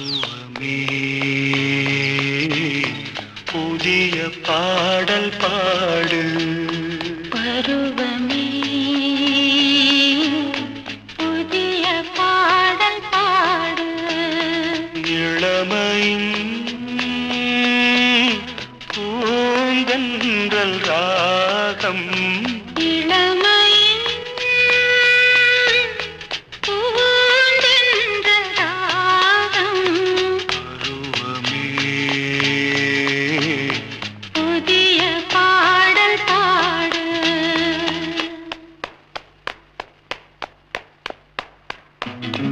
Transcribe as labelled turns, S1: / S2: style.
S1: பருவமே புதிய பாடல் பாடு.
S2: பருவமே. புதிய பாடல் பாடு.
S1: இளமையின் பூந்தன்றல் ராகம்.
S2: Thank
S1: you.